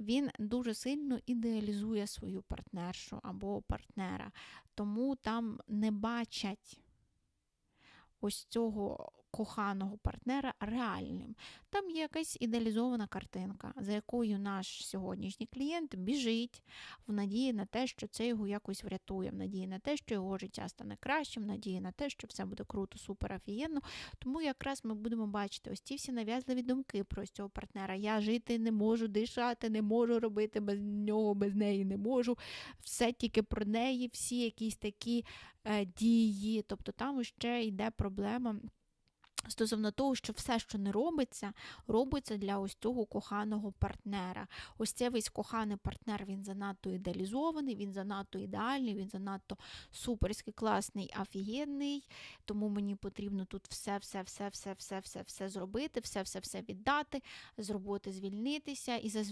він дуже сильно ідеалізує свою партнершу або партнера, тому там не бачать ось цього коханого партнера реальним. Там є якась ідеалізована картинка, за якою наш сьогоднішній клієнт біжить в надії на те, що це його якось врятує, в надії на те, що його життя стане кращим, в надії на те, що все буде круто, супер, офігенно. Тому якраз ми будемо бачити ось ці всі нав'язливі думки про ось цього партнера. Я жити не можу, дишати не можу, робити без нього, без неї не можу. Все тільки про неї, всі якісь такі е, дії. Тобто там ще йде проблема. Стосовно того, що все, що не робиться, робиться для ось цього коханого партнера. Ось цей весь коханий партнер, він занадто ідеалізований, він занадто ідеальний, він занадто суперський, класний, офігенний. Тому мені потрібно тут все, все, зробити, все, все, все віддати, з роботи звільнитися. І зазвичай